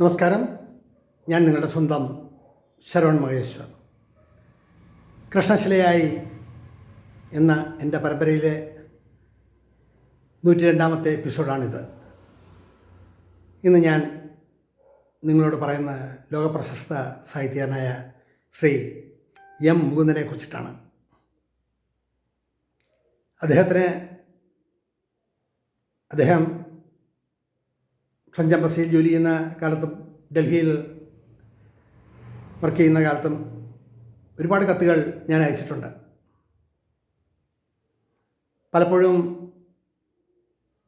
നമസ്കാരം. ഞാൻ നിങ്ങളുടെ സ്വന്തം ശരവൺ മഹേശ്വർ. കൃഷ്ണശിലയായി എന്ന എന്റെ പരമ്പരയിലെ നൂറ്റി രണ്ടാമത്തെ എപ്പിസോഡാണിത്. ഇന്ന് ഞാൻ നിങ്ങളോട് പറയുന്ന ലോകപ്രശസ്ത സാഹിത്യകാരനായ ശ്രീ എം മുകുന്ദനെ കുറിച്ചിട്ടാണ്. അദ്ദേഹത്തിന് അദ്ദേഹം ഫ്രഞ്ച് എംബസിയിൽ ജോലി ചെയ്യുന്ന കാലത്തും ഡൽഹിയിൽ വർക്ക് ചെയ്യുന്ന കാലത്തും ഒരുപാട് കത്തുകൾ ഞാൻ അയച്ചിട്ടുണ്ട്. പലപ്പോഴും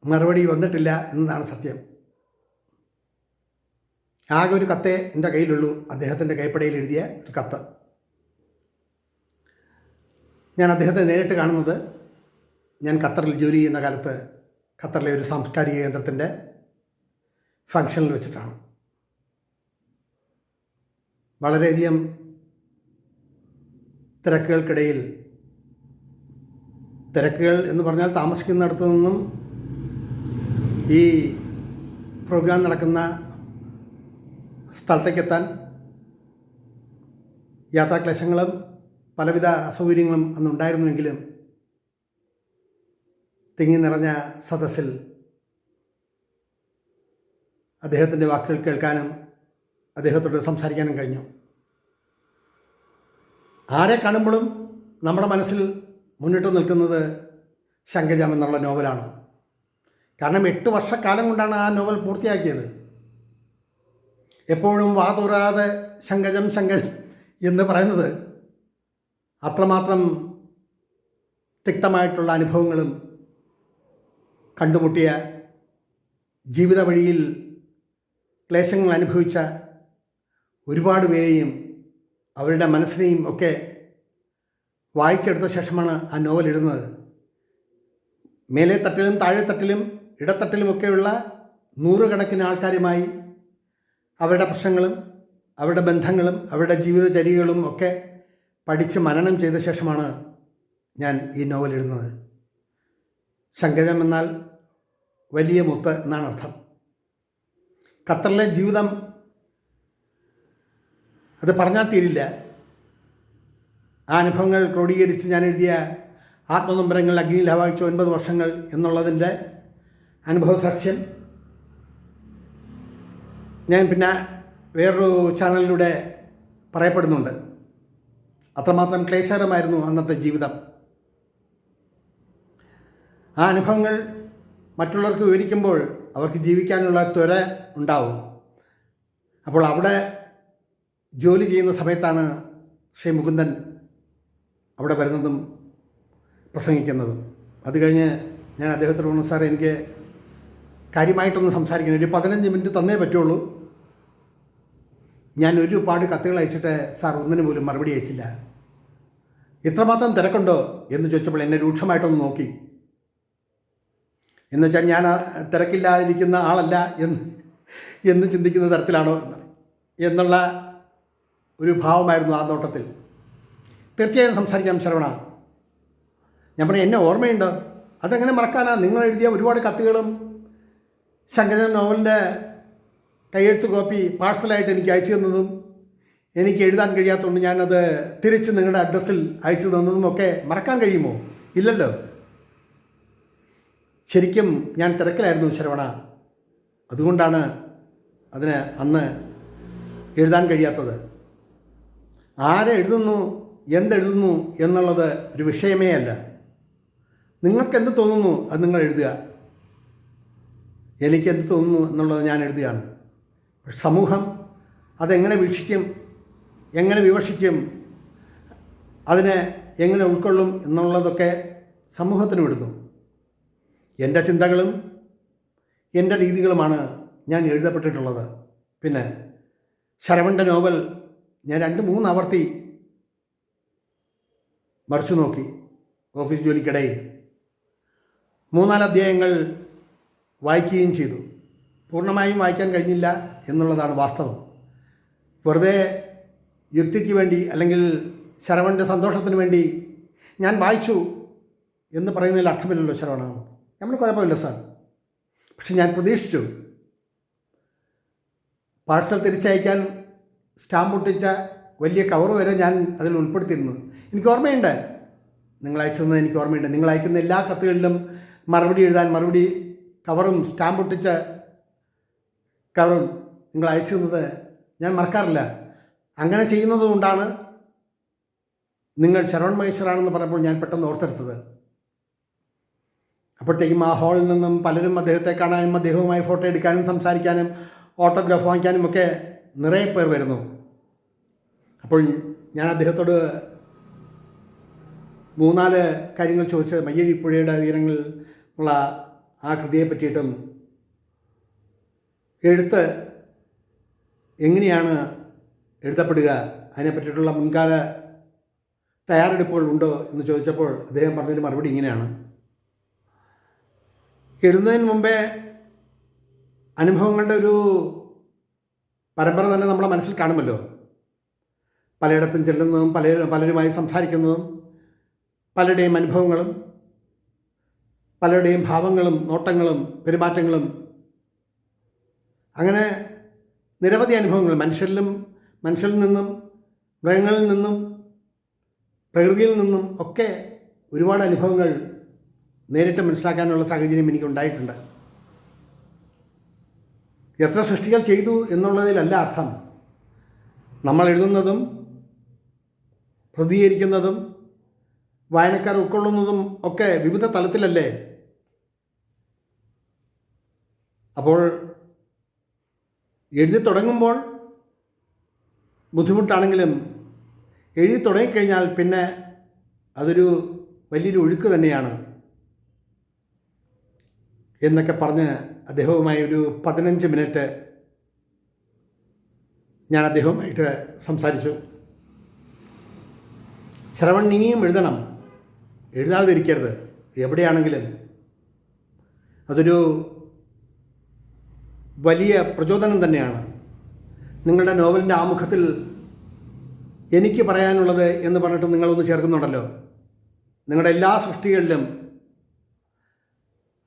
മറുപടി വന്നിട്ടില്ല എന്നതാണ് സത്യം. ആകെ ഒരു കത്തേ എന്റെ കയ്യിലുള്ളൂ. അദ്ദേഹത്തിന്റെ കൈപ്പടയിൽ എഴുതിയ ഒരു കത്ത്. ഞാൻ അദ്ദേഹത്തെ നേരിട്ട് കാണുന്നത് ഞാൻ ഖത്തറിൽ ജോലി ചെയ്യുന്ന കാലത്ത് ഖത്തറിലെ ഒരു സാംസ്കാരിക കേന്ദ്രത്തിന്റെ ഫങ്ഷനിൽ വെച്ചിട്ടാണ്. വളരെയധികം തിരക്കുകൾക്കിടയിൽ തിരക്കുകൾ എന്ന് പറഞ്ഞാൽ താമസിക്കുന്നിടത്തു നിന്നും ഈ പ്രോഗ്രാം നടക്കുന്ന സ്ഥലത്തേക്കെത്താൻ യാത്രാക്ലേശങ്ങളും പലവിധ അസൗകര്യങ്ങളും അന്നുണ്ടായിരുന്നുവെങ്കിലും തിങ്ങി നിറഞ്ഞ സദസ്സിൽ അദ്ദേഹത്തിന്റെ വാക്കുകൾ കേൾക്കാനും അദ്ദേഹത്തോട് സംസാരിക്കാനും കഴിഞ്ഞു. ആരെ കാണുമ്പോഴും നമ്മുടെ മനസ്സിൽ മുന്നിട്ട് നിൽക്കുന്നത് ശങ്കജം എന്നുള്ള നോവലാണ്. കാരണം എട്ട് വർഷക്കാലം കൊണ്ടാണ് ആ നോവൽ പൂർത്തിയാക്കിയത്. എപ്പോഴും വാതുറാതെ ശങ്കജം ശങ്കജം എന്ന് പറയുന്നത് അത്രമാത്രം തിക്തമായിട്ടുള്ള അനുഭവങ്ങളും കണ്ടുമുട്ടിയ ജീവിത വഴിയിൽ ക്ലേശങ്ങൾ അനുഭവിച്ച ഒരുപാട് പേരെയും അവരുടെ മനസ്സിനെയും ഒക്കെ വായിച്ചെടുത്ത ശേഷമാണ് ആ നോവൽ ഇടുന്നത്. മേലെ തട്ടിലും താഴെ തട്ടിലും ഇടത്തട്ടിലുമൊക്കെയുള്ള നൂറുകണക്കിന് ആൾക്കാരുമായി അവരുടെ പ്രശ്നങ്ങളും അവരുടെ ബന്ധങ്ങളും അവരുടെ ജീവിതചര്യകളും ഒക്കെ പഠിച്ച് മനനം ചെയ്ത ശേഷമാണ് ഞാൻ ഈ നോവൽ എഴുതുന്നത് ശങ്കജം എന്നാൽ വലിയ മുത്ത് എന്നാണ് അർത്ഥം ഖത്തറിലെ ജീവിതം അത് പറഞ്ഞാൽ തീരില്ല. ആ അനുഭവങ്ങൾ ക്രോഡീകരിച്ച് ഞാൻ എഴുതിയ ആത്മനൊമ്പരങ്ങൾ അഗ്നിയിൽ ഹവായിച്ച ഒൻപത് വർഷങ്ങൾ എന്നുള്ളതിന്റെ അനുഭവ സാക്ഷ്യം. ഞാൻ പിന്നെ വേറൊരു ചാനലിലൂടെ പറയപ്പെടുന്നുണ്ട്. അത്രമാത്രം ക്ലേശകരമായിരുന്നു അന്നത്തെ ജീവിതം. ആ അനുഭവങ്ങൾ മറ്റുള്ളവർക്ക് വിവരിക്കുമ്പോൾ അവർക്ക് ജീവിക്കാനുള്ള ത്വര ഉണ്ടാവും. അപ്പോൾ അവിടെ ജോലി ചെയ്യുന്ന സമയത്താണ് ശ്രീ മുകുന്ദൻ അവിടെ വരുന്നതും പ്രസംഗിക്കുന്നതും. അത് കഴിഞ്ഞ് ഞാൻ അദ്ദേഹത്തോട് പറഞ്ഞു സാർ എനിക്ക് കാര്യമായിട്ടൊന്ന് സംസാരിക്കണം ഒരു പതിനഞ്ച് മിനിറ്റ് തന്നേ പറ്റുള്ളൂ. ഞാൻ ഒരുപാട് കത്തുകൾ അയച്ചിട്ട് സാർ ഒന്നിനു പോലും മറുപടി അയച്ചില്ല. ഇത്രമാത്രം തിരക്കുണ്ടോ? എന്ന് ചോദിച്ചപ്പോൾ എന്നെ രൂക്ഷമായിട്ടൊന്ന് നോക്കി. എന്ന് വെച്ചാൽ ഞാൻ തിരക്കില്ലാതിരിക്കുന്ന ആളല്ല എന്ന് എന്ന് ചിന്തിക്കുന്ന തരത്തിലാണോ എന്ന് എന്നുള്ള ഒരു ഭാവമായിരുന്നു ആ നോട്ടത്തിൽ. തീർച്ചയായും സംസാരിക്കാം ശ്രവണ. ഞാൻ പറഞ്ഞു എന്നെ ഓർമ്മയുണ്ട്? അതെങ്ങനെ മറക്കാനാ? നിങ്ങൾ എഴുതിയ ഒരുപാട് കത്തുകളും ശങ്കരൻ നോവലിന്റെ കയ്യെഴുത്ത് കോപ്പി പാഴ്സലായിട്ട് എനിക്ക് അയച്ചു തന്നതും എനിക്ക് എഴുതാൻ കഴിയാത്തതുകൊണ്ട് ഞാനത് തിരിച്ച് നിങ്ങളുടെ അഡ്രസ്സിൽ അയച്ചു തന്നതും ഒക്കെ മറക്കാൻ കഴിയുമോ? ഇല്ലല്ലോ. ശരിക്കും ഞാൻ തിരക്കിലായിരുന്നു ശരവണ. അതുകൊണ്ടാണ് അതിന് അന്ന് എഴുതാൻ കഴിയാത്തത്. ആരെ എഴുതുന്നു എന്തെഴുതുന്നു എന്നുള്ളത് ഒരു വിഷയമേ അല്ല. നിങ്ങൾക്ക് എന്ത് തോന്നുന്നു അത് നിങ്ങൾ എഴുതുക. എനിക്ക് എന്ത് തോന്നുന്നു എന്നുള്ളത് ഞാൻ എഴുതുകയാണ്. സമൂഹം അതെങ്ങനെ വീക്ഷിക്കും എങ്ങനെ വിവക്ഷിക്കും അതിനെ എങ്ങനെ ഉൾക്കൊള്ളും എന്നുള്ളതൊക്കെ സമൂഹത്തിന് വിടുന്നു. എന്റെ ചിന്തകളും എന്റെ രീതികളുമാണ് ഞാൻ എഴുതപ്പെട്ടിട്ടുള്ളത്. പിന്നെ ശരവണ്ട നോവൽ ഞാൻ രണ്ട് മൂന്ന് ആവർത്തി മറിച്ചു നോക്കി ഓഫീസ് ജോലിക്കിടയിൽ. മൂന്നാൽ അധ്യായങ്ങൾ വായിക്കുകയും ചെയ്തു. പൂർണമായും വായിക്കാൻ കഴിഞ്ഞില്ല എന്നുള്ളതാണ് വാസ്തവം. വെറുതെ യുക്തിക്ക് വേണ്ടി അല്ലെങ്കിൽ ശരവണ്ട സന്തോഷത്തിന് വേണ്ടി ഞാൻ വായിച്ചു എന്ന് പറയുന്നതിൽ അർത്ഥമില്ലല്ലോ ശരവണ. നമ്മൾ കുഴപ്പമില്ല സാർ. പക്ഷെ ഞാൻ പ്രതീക്ഷിച്ചു. പാഴ്സൽ തിരിച്ചയക്കാൻ സ്റ്റാമ്പ് ഒട്ടിച്ച വലിയ കവർ വരെ ഞാൻ അതിൽ ഉൾപ്പെടുത്തിയിരുന്നു. എനിക്ക് ഓർമ്മയുണ്ട്. നിങ്ങൾ അയച്ചതെന്ന് എനിക്ക് ഓർമ്മയുണ്ട്. നിങ്ങൾ അയക്കുന്ന എല്ലാ കത്തുകളിലും മറുപടി എഴുതാൻ മറുപടി കവറും സ്റ്റാമ്പ് ഒട്ടിച്ച കവറും നിങ്ങൾ അയച്ചു തന്നത് ഞാൻ മറക്കാറില്ല. അങ്ങനെ ചെയ്യുന്നത് കൊണ്ടാണ് നിങ്ങൾ ശരവൺ മഹേശ്വറാണെന്ന് പറഞ്ഞപ്പോൾ ഞാൻ പെട്ടെന്ന് ഓർത്തെടുത്തത്. അപ്പോഴത്തേക്കും ആ ഹാളിൽ നിന്നും പലരും അദ്ദേഹത്തെ കാണാനും അദ്ദേഹവുമായി ഫോട്ടോ എടുക്കാനും സംസാരിക്കാനും ഓട്ടോഗ്രാഫ് വാങ്ങിക്കാനും ഒക്കെ നിറയെ പേർ വരുന്നു. അപ്പോൾ ഞാൻ അദ്ദേഹത്തോട് മൂന്നാൽ കാര്യങ്ങൾ ചോദിച്ചത് മയ്യഴി പുഴയുടെ തീരങ്ങളിൽ ഉള്ള ആ കൃതിയെ പറ്റിയിട്ടും എഴുത്ത് എങ്ങനെയാണ് എഴുതപ്പെടുക അതിനെപ്പറ്റിയിട്ടുള്ള മുൻകാല തയ്യാറെടുപ്പുകൾ ഉണ്ടോ എന്ന് ചോദിച്ചപ്പോൾ അദ്ദേഹം പറഞ്ഞൊരു മറുപടി ഇങ്ങനെയാണ്. എഴുതുന്നതിന് മുമ്പേ അനുഭവങ്ങളുടെ ഒരു പരമ്പര തന്നെ നമ്മുടെ മനസ്സിൽ കാണുമല്ലോ. പലയിടത്തും ചെല്ലുന്നതും പല പലരുമായി സംസാരിക്കുന്നതും പലരുടെയും അനുഭവങ്ങളും പലരുടെയും ഭാവങ്ങളും നോട്ടങ്ങളും പെരുമാറ്റങ്ങളും. അങ്ങനെ നിരവധി അനുഭവങ്ങൾ. മനുഷ്യരിലും മനുഷ്യരിൽ നിന്നും മൃഗങ്ങളിൽ നിന്നും പ്രകൃതിയിൽ നിന്നും ഒക്കെ ഒരുപാട് അനുഭവങ്ങൾ നേരിട്ട് മനസ്സിലാക്കാനുള്ള സാഹചര്യം എനിക്ക് ഉണ്ടായിട്ടുണ്ട് എത്ര സൃഷ്ടികൾ ചെയ്തു എന്നുള്ളതിലല്ല അർത്ഥം. നമ്മൾ എഴുതുന്നതും പ്രതികരിക്കുന്നതും വായനക്കാർ ഉൾക്കൊള്ളുന്നതും ഒക്കെ വിവിധ തലത്തിലല്ലേ? അപ്പോൾ എഴുതി തുടങ്ങുമ്പോൾ ബുദ്ധിമുട്ടാണെങ്കിലും എഴുതി തുടങ്ങിക്കഴിഞ്ഞാൽ പിന്നെ അതൊരു വലിയൊരു ഒഴുക്ക് തന്നെയാണ്. എന്നൊക്കെ പറഞ്ഞ് അദ്ദേഹവുമായി ഒരു പതിനഞ്ച് മിനിറ്റ് ഞാൻ അദ്ദേഹവുമായിട്ട് സംസാരിച്ചു. ശ്രവൺ ഇനിയും എഴുതണം. എഴുതാതിരിക്കരുത്. എവിടെയാണെങ്കിലും. അതൊരു വലിയ പ്രചോദനം തന്നെയാണ്. നിങ്ങളുടെ നോവലിന്റെ ആമുഖത്തിൽ എനിക്ക് പറയാനുള്ളത് എന്ന് പറഞ്ഞിട്ട് നിങ്ങളൊന്ന് ചേർക്കുന്നുണ്ടല്ലോ. നിങ്ങളുടെ എല്ലാ സൃഷ്ടികളിലും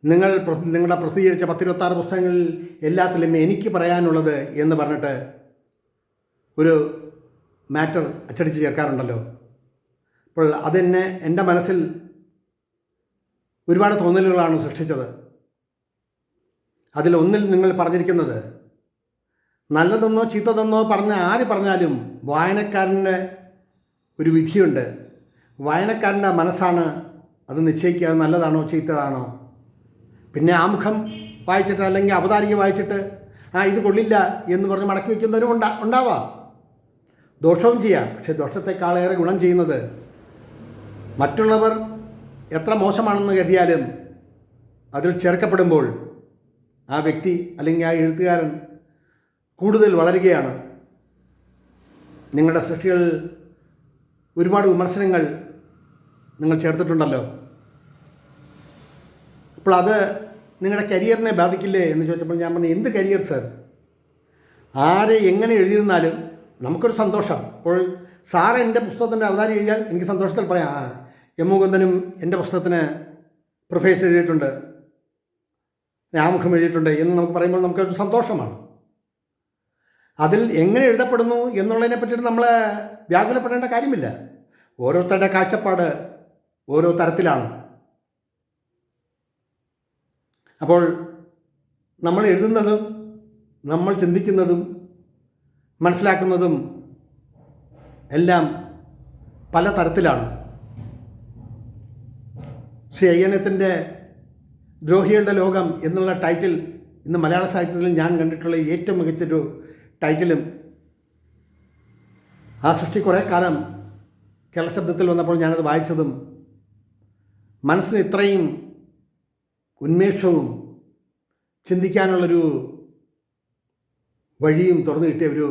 നിങ്ങൾ നിങ്ങളുടെ പ്രസിദ്ധീകരിച്ച പത്തിരുപത്താറ് പുസ്തകങ്ങളിൽ എല്ലാത്തിലും എനിക്ക് പറയാനുള്ളത് എന്ന് പറഞ്ഞിട്ട് ഒരു മാറ്റർ അച്ചടിച്ച് ചേർക്കാറുണ്ടല്ലോ. അപ്പോൾ അതെന്നെ എന്റെ മനസ്സിൽ ഒരുപാട് തോന്നലുകളാണ് സൃഷ്ടിച്ചത്. അതിലൊന്നിൽ നിങ്ങൾ പറഞ്ഞിരിക്കുന്നത് നല്ലതെന്നോ ചീത്തതെന്നോ പറഞ്ഞ ആര് പറഞ്ഞാലും വായനക്കാരന്റെ ഒരു വിധിയുണ്ട്. വായനക്കാരന്റെ മനസ്സാണ് അത് നിശ്ചയിക്കുക നല്ലതാണോ ചീത്തതാണോ? പിന്നെ ആമുഖം വായിച്ചിട്ട് അല്ലെങ്കിൽ അവതാരിക വായിച്ചിട്ട് ആ ഇത് കൊള്ളില്ല എന്ന് പറഞ്ഞ് മടക്കി വയ്ക്കുന്നവരും ഉണ്ടാ ഉണ്ടാവാം. ദോഷവും ചെയ്യാം. പക്ഷെ ദോഷത്തെക്കാളേറെ ഗുണം ചെയ്യുന്നത് മറ്റുള്ളവർ എത്ര മോശമാണെന്ന് കരുതിയാലും അതിൽ ചേർക്കപ്പെടുമ്പോൾ ആ വ്യക്തി അല്ലെങ്കിൽ ആ എഴുത്തുകാരൻ കൂടുതൽ വളരുകയാണ്. നിങ്ങളുടെ സൃഷ്ടികളിൽ ഒരുപാട് വിമർശനങ്ങൾ നിങ്ങൾ ചേർത്തിട്ടുണ്ടല്ലോ. അപ്പോൾ അത് നിങ്ങളുടെ കരിയറിനെ ബാധിക്കില്ലേ എന്ന് ചോദിച്ചപ്പോൾ ഞാൻ പറഞ്ഞു എന്ത് കരിയർ സർ? ആരെ എങ്ങനെ എഴുതിയിരുന്നാലും നമുക്കൊരു സന്തോഷം. അപ്പോൾ സാറ് എന്റെ പുസ്തകത്തിന്റെ അവതാരം എഴുതിയാൽ എനിക്ക് സന്തോഷത്തിൽ പറയാം. ആ എം മുകുന്ദനും എന്റെ പുസ്തകത്തിന് പ്രൊഫേസ് എഴുതിയിട്ടുണ്ട് ആമുഖം എഴുതിയിട്ടുണ്ട് എന്ന് നമുക്ക് പറയുമ്പോൾ നമുക്കൊരു സന്തോഷമാണ്. അതിൽ എങ്ങനെ എഴുതപ്പെടുന്നു എന്നുള്ളതിനെ പറ്റിയിട്ട് നമ്മൾ വ്യാകുലപ്പെടേണ്ട കാര്യമില്ല. ഓരോരുത്തരുടെ കാഴ്ചപ്പാട് ഓരോ തരത്തിലാണ്. അപ്പോൾ നമ്മൾ എഴുതുന്നതും നമ്മൾ ചിന്തിക്കുന്നതും മനസ്സിലാക്കുന്നതും എല്ലാം പല തരത്തിലാണ്. ശ്രീ അയ്യനത്തിന്റെ ദ്രോഹികളുടെ ലോകം എന്നുള്ള ടൈറ്റിൽ ഇന്ന് മലയാള സാഹിത്യത്തിൽ ഞാൻ കണ്ടിട്ടുള്ള ഏറ്റവും മികച്ചൊരു ടൈറ്റിലും ആ സൃഷ്ടി കുറേ കാലം കേരള ശബ്ദത്തിൽ വന്നപ്പോൾ ഞാനത് വായിച്ചതും മനസ്സിന് ഇത്രയും ഉന്മേഷവും ചിന്തിക്കാനുള്ളൊരു വഴിയും തുറന്നു കിട്ടിയ ഒരു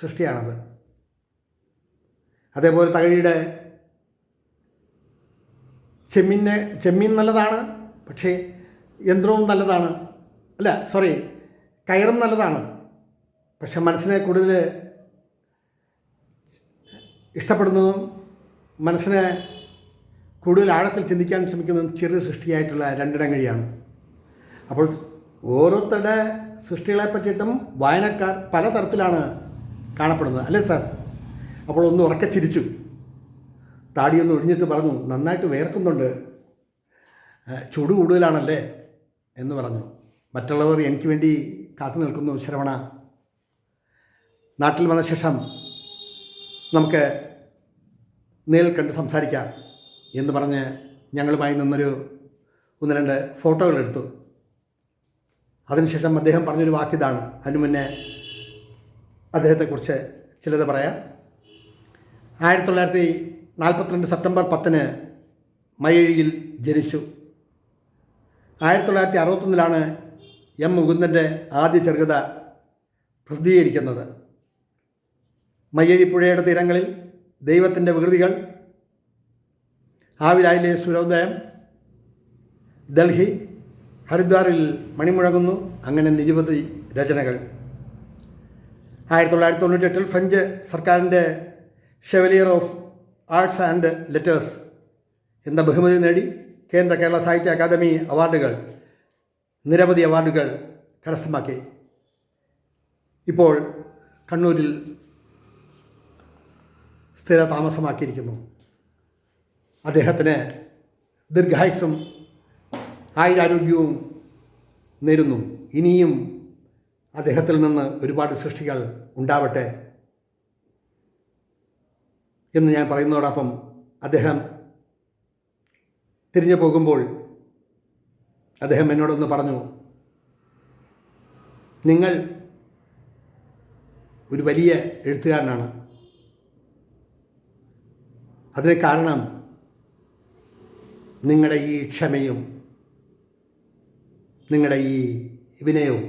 സൃഷ്ടിയാണത്. അതേപോലെ തകഴിയുടെ ചെമ്മീനെ ചെമ്മീൻ നല്ലതാണ് പക്ഷേ യന്ത്രവും നല്ലതാണ്. അല്ല സോറി കയറും നല്ലതാണ് പക്ഷെ മനസ്സിനെ കൂടുതൽ ഇഷ്ടപ്പെടുന്നതും മനസ്സിനെ കൂടുതൽ ആഴത്തിൽ ചിന്തിക്കാൻ ശ്രമിക്കുന്നത് ചെറിയ സൃഷ്ടിയായിട്ടുള്ള രണ്ടിടം കഴിയാണ് അപ്പോൾ ഓരോരുത്തരുടെ സൃഷ്ടികളെ പറ്റിയിട്ടും വായനക്കാർ പലതരത്തിലാണ് കാണപ്പെടുന്നത്. അല്ലേ സാർ? അപ്പോൾ ഒന്ന് ഉറക്കെ ചിരിച്ചു. താടിയൊന്ന് ഒഴിഞ്ഞിട്ട് പറഞ്ഞു നന്നായിട്ട് വേർക്കുന്നുണ്ട്. ചൂട് കൂടുതലാണല്ലേ? എന്ന് പറഞ്ഞു. മറ്റുള്ളവർ എനിക്ക് വേണ്ടി കാത്തു നിൽക്കുന്നു ശ്രവണ. നാട്ടിൽ വന്ന ശേഷം നമുക്ക് നേരിൽ കണ്ട് സംസാരിക്കാം. എന്ന് പറഞ്ഞ് ഞങ്ങളുമായി നിന്നൊരു ഒന്ന് രണ്ട് ഫോട്ടോകൾ എടുത്തു. അതിനുശേഷം അദ്ദേഹം പറഞ്ഞൊരു വാക്കിതാണ്. അതിനു മുന്നേ അദ്ദേഹത്തെക്കുറിച്ച് ചിലത് പറയാം. ആയിരത്തി തൊള്ളായിരത്തി നാൽപ്പത്തിരണ്ട് സെപ്റ്റംബർ പത്തിന് മയ്യഴിയിൽ ജനിച്ചു. ആയിരത്തി തൊള്ളായിരത്തി അറുപത്തൊന്നിലാണ് എം മുകുന്ദന്റെ ആദ്യ ചെറുകഥ പ്രസിദ്ധീകരിക്കുന്നത്. മയ്യഴി പുഴയുടെ തീരങ്ങളിൽ ദൈവത്തിന്റെ വികൃതികൾ ആവിലായിലെ സൂര്യോദയം ഡൽഹി ഹരിദ്വാറിൽ മണിമുഴങ്ങുന്നു. അങ്ങനെ നിരവധി രചനകൾ. ആയിരത്തി തൊള്ളായിരത്തി തൊണ്ണൂറ്റെട്ടിൽ ഫ്രഞ്ച് സർക്കാരിന്റെ Chevalier of Arts and Letters എന്ന ബഹുമതി നേടി. കേന്ദ്ര കേരള സാഹിത്യ അക്കാദമി അവാർഡുകൾ നിരവധി അവാർഡുകൾ കരസ്ഥമാക്കി. ഇപ്പോൾ കണ്ണൂരിൽ സ്ഥിര താമസമാക്കിയിരിക്കുന്നു അദ്ദേഹത്തിന് ദീർഘായുസും ആയുരാരോഗ്യവും നേരുന്നു. ഇനിയും അദ്ദേഹത്തിൽ നിന്ന് ഒരുപാട് സൃഷ്ടികൾ ഉണ്ടാവട്ടെ എന്ന് ഞാൻ പറയുന്നതോടൊപ്പം അദ്ദേഹം തിരിഞ്ഞു പോകുമ്പോൾ അദ്ദേഹം എന്നോടൊന്ന് പറഞ്ഞു നിങ്ങൾ ഒരു വലിയ എഴുത്തുകാരനാണ്. അതിന് കാരണം നിങ്ങളുടെ ഈ ക്ഷമയും നിങ്ങളുടെ ഈ വിനയവും.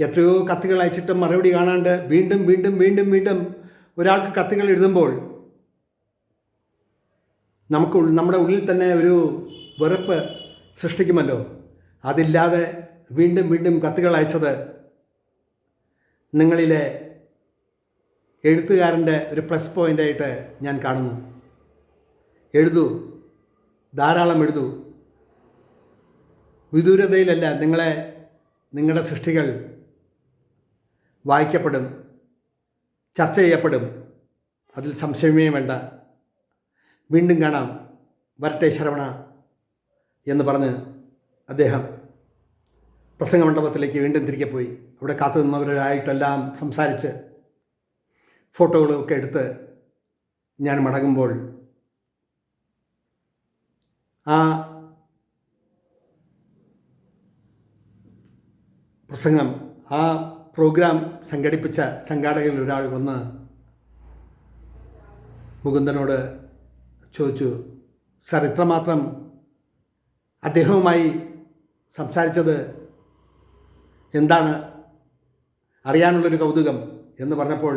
എത്രയോ കത്തുകൾ അയച്ചിട്ട് മറുപടി കാണാണ്ട് വീണ്ടും വീണ്ടും വീണ്ടും വീണ്ടും ഒരാൾക്ക് കത്തുകൾ എഴുതുമ്പോൾ നമുക്ക് നമ്മുടെ ഉള്ളിൽ തന്നെ ഒരു വെറുപ്പ് സൃഷ്ടിക്കുമല്ലോ. അതില്ലാതെ വീണ്ടും വീണ്ടും കത്തുകൾ അയച്ചത് നിങ്ങളിലെ എഴുത്തുകാരന്റെ ഒരു പ്ലസ് പോയിന്റായിട്ട് ഞാൻ കാണുന്നു. എഴുതൂ. ധാരാളം എഴുതൂ. വിദൂരതയിലല്ല നിങ്ങളെ നിങ്ങളുടെ സൃഷ്ടികൾ വായിക്കപ്പെടും ചർച്ച ചെയ്യപ്പെടും. അതിൽ സംശയമേ വേണ്ട. വീണ്ടും കാണാം. വരട്ടെ ശരവണ എന്ന് പറഞ്ഞ് അദ്ദേഹം പ്രസംഗ മണ്ഡപത്തിലേക്ക് വീണ്ടും തിരികെ പോയി. അവിടെ കാത്തു നിന്നവരായിട്ടെല്ലാം സംസാരിച്ച് ഫോട്ടോകളൊക്കെ എടുത്ത് ഞാൻ മടങ്ങുമ്പോൾ ആ പ്രസംഗം ആ പ്രോഗ്രാം സംഘടിപ്പിച്ച സംഘാടകരിൽ ഒരാൾ വന്ന് മുകുന്ദനോട് ചോദിച്ചു സാർ ഇത്രമാത്രം അദ്ദേഹവുമായി സംസാരിച്ചത് എന്താണ്? അറിയാനുള്ളൊരു കൗതുകം എന്ന് പറഞ്ഞപ്പോൾ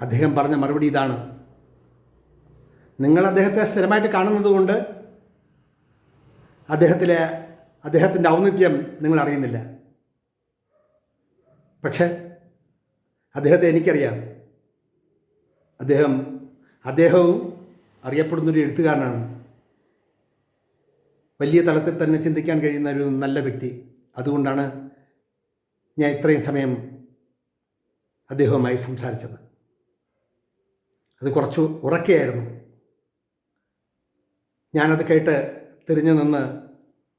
അദ്ദേഹം പറഞ്ഞ മറുപടി ഇതാണ്. നിങ്ങൾ അദ്ദേഹത്തെ സ്ഥിരമായിട്ട് കാണുന്നത് കൊണ്ട് അദ്ദേഹത്തിലെ അദ്ദേഹത്തിന്റെ ഔന്നിത്യം നിങ്ങൾ അറിയുന്നില്ല. പക്ഷേ അദ്ദേഹത്തെ എനിക്കറിയാം. അദ്ദേഹം അദ്ദേഹവും അറിയപ്പെടുന്നൊരു എഴുത്തുകാരനാണ്. വലിയ തലത്തിൽ തന്നെ ചിന്തിക്കാൻ കഴിയുന്ന ഒരു നല്ല വ്യക്തി. അതുകൊണ്ടാണ് ഞാൻ ഇത്രയും സമയം അദ്ദേഹവുമായി സംസാരിച്ചത്. അത് കുറച്ച് ഉറക്കെയായിരുന്നു. ഞാനത് കേട്ട് തിരിഞ്ഞു നിന്ന്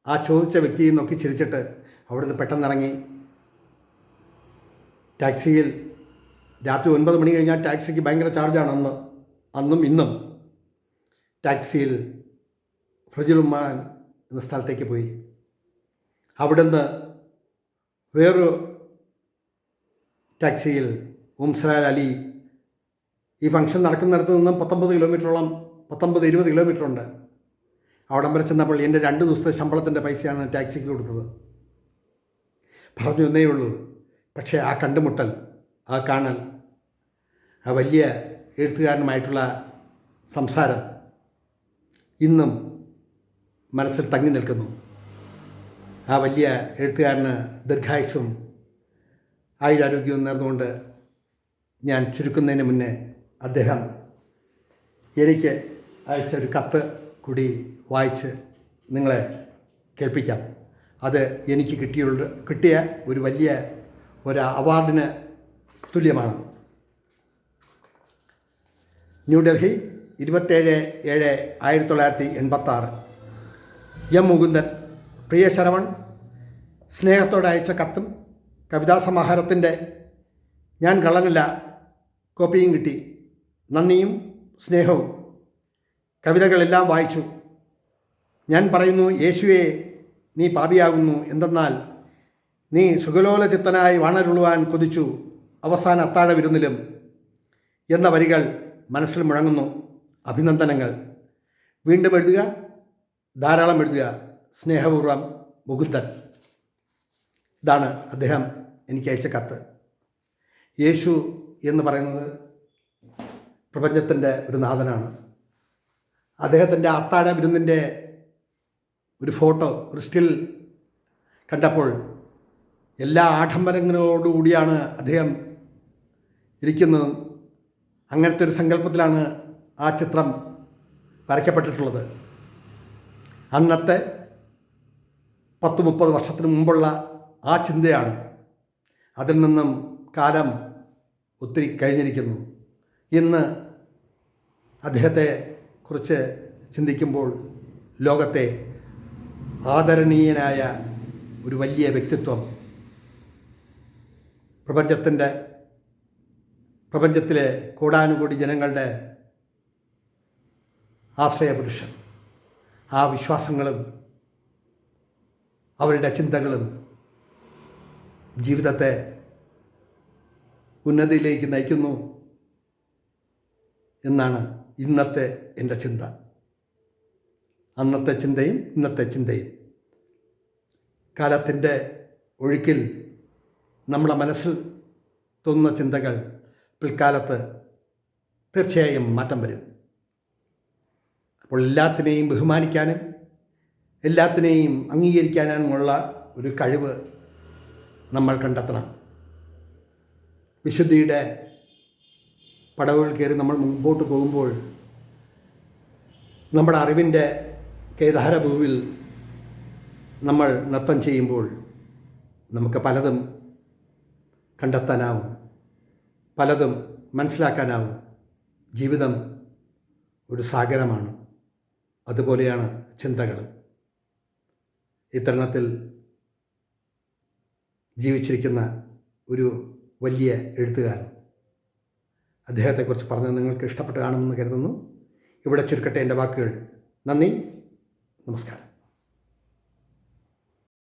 ആ ചോദിച്ച വ്യക്തിയെ നോക്കി ചിരിച്ചിട്ട് അവിടുന്ന് പെട്ടെന്നിറങ്ങി. ടാക്സിയിൽ രാത്രി ഒൻപത് മണി കഴിഞ്ഞാൽ ടാക്സിക്ക് ഭയങ്കര ചാർജാണ് അന്ന്. അന്നും ഇന്നും ടാക്സിയിൽ ഫ്രിജിലുമാൻ എന്ന സ്ഥലത്തേക്ക് പോയി. അവിടുന്ന് വേറൊരു ടാക്സിയിൽ ഉംസലാൽ അലി ഈ ഫംഗ്ഷൻ നടക്കുന്നിടത്ത് നിന്നും പത്തൊമ്പത് കിലോമീറ്ററോളം പത്തൊമ്പത് ഇരുപത് കിലോമീറ്റർ ഉണ്ട് അവിടം വരെ ചെന്നപ്പോൾ എന്റെ രണ്ട് ദിവസത്തെ ശമ്പളത്തിന്റെ പൈസയാണ് ടാക്സിക്ക് കൊടുത്തത്. പറഞ്ഞു എന്നേ ഉള്ളൂ പക്ഷേ ആ കണ്ടുമുട്ടൽ ആ കാണൽ ആ വലിയ എഴുത്തുകാരനുമായിട്ടുള്ള സംസാരം ഇന്നും മനസ്സിൽ തങ്ങി നിൽക്കുന്നു. ആ വലിയ എഴുത്തുകാരന് ദീർഘായുസും ആയുരാരോഗ്യവും നേർന്നുകൊണ്ട് ഞാൻ ചുരുക്കുന്നതിന് മുന്നേ അദ്ദേഹം എനിക്ക് അയച്ച ഒരു കത്ത് കൂടി വായിച്ച് നിങ്ങളെ കേൾപ്പിക്കാം. അത് എനിക്ക് കിട്ടിയുള്ള കിട്ടിയ ഒരു വലിയ ഒരു അവാർഡിന് തുല്യമാണ്. ന്യൂഡൽഹി ഇരുപത്തേഴ് ഏഴ് ആയിരത്തി തൊള്ളായിരത്തി എൺപത്താറ്. എം മുകുന്ദൻ പ്രിയ ശരവൺ സ്നേഹത്തോടെ അയച്ച കത്തും കവിതാസമാഹാരത്തിന്റെ ഞാൻ കള്ളനല്ല കോപ്പിയും കിട്ടി. നന്ദിയും സ്നേഹവും. കവിതകളെല്ലാം വായിച്ചു. ഞാൻ പറയുന്നു യേശുവെ നീ പാപിയാകുന്നു. എന്തെന്നാൽ നീ സുഗലോല ചിത്തനായി വാണരുളുവാൻ കൊതിച്ചു അവസാന അത്താഴ വിരുന്നിലും എന്ന വരികൾ മനസ്സിൽ മുഴങ്ങുന്നു. അഭിനന്ദനങ്ങൾ. വീണ്ടും എഴുതുക. ധാരാളം എഴുതുക. സ്നേഹപൂർവം മുകുന്ദൻ. ഇതാണ് അദ്ദേഹം എനിക്ക് അയച്ച കത്ത്. യേശു എന്ന് പറയുന്നത് പ്രപഞ്ചത്തിന്റെ ഒരു നാഥനാണ്. അദ്ദേഹത്തിന്റെ അത്താഴ വിരുന്നിന്റെ ഒരു ഫോട്ടോ ഒരു സ്റ്റിൽ കണ്ടപ്പോൾ എല്ലാ ആഡംബരങ്ങളോടുകൂടിയാണ് അദ്ദേഹം ഇരിക്കുന്നത്. അങ്ങനത്തെ ഒരു സങ്കല്പത്തിലാണ് ആ ചിത്രം വരയ്ക്കപ്പെട്ടിട്ടുള്ളത്. അന്നത്തെ പത്ത് മുപ്പത് വർഷത്തിന് മുമ്പുള്ള ആ ചിന്തയാണ് അതിൽ നിന്നും കാലം ഒത്തിരി കഴിഞ്ഞിരിക്കുന്നു. ഇന്ന് അദ്ദേഹത്തെ കുറിച്ച് ചിന്തിക്കുമ്പോൾ ലോകത്തെ ആദരണീയനായ ഒരു വലിയ വ്യക്തിത്വം പ്രപഞ്ചത്തിന്റെ പ്രപഞ്ചത്തിലെ കോടാനുകോടി ജനങ്ങളുടെ ആശ്രയപുരുഷൻ. ആ വിശ്വാസങ്ങളും അവരുടെ ചിന്തകളും ജീവിതത്തെ ഉന്നതിയിലേക്ക് നയിക്കുന്നു എന്നാണ് ഇന്നത്തെ എന്റെ ചിന്ത. അന്നത്തെ ചിന്തയും ഇന്നത്തെ ചിന്തയും. കാലത്തിന്റെ ഒഴുക്കിൽ നമ്മുടെ മനസ്സിൽ തോന്നുന്ന ചിന്തകൾ പിൽക്കാലത്ത് തീർച്ചയായും മാറ്റം വരും. അപ്പോൾ എല്ലാത്തിനെയും ബഹുമാനിക്കാനും എല്ലാത്തിനെയും അംഗീകരിക്കാനുമുള്ള ഒരു കഴിവ് നമ്മൾ കണ്ടെത്തണം. വിശുദ്ധിയുടെ പടവുകൾ കയറി നമ്മൾ മുമ്പോട്ട് പോകുമ്പോൾ നമ്മുടെ അറിവിന്റെ കേദാരഭൂവിൽ നമ്മൾ നൃത്തം ചെയ്യുമ്പോൾ നമുക്ക് പലതും കണ്ടെത്താനാവും പലതും മനസ്സിലാക്കാനാവും. ജീവിതം ഒരു സാഗരമാണ്. അതുപോലെയാണ് ചിന്തകൾ. ഇത്തരണത്തിൽ ജീവിച്ചിരിക്കുന്ന ഒരു വലിയ എഴുത്തുകാരൻ. അദ്ദേഹത്തെക്കുറിച്ച് പറഞ്ഞത് നിങ്ങൾക്ക് ഇഷ്ടപ്പെട്ട് കാണുമെന്ന് കരുതുന്നു. ഇവിടെ ചുരുക്കട്ടെ എന്റെ വാക്കുകൾ. നന്ദി. നമസ്കാരം.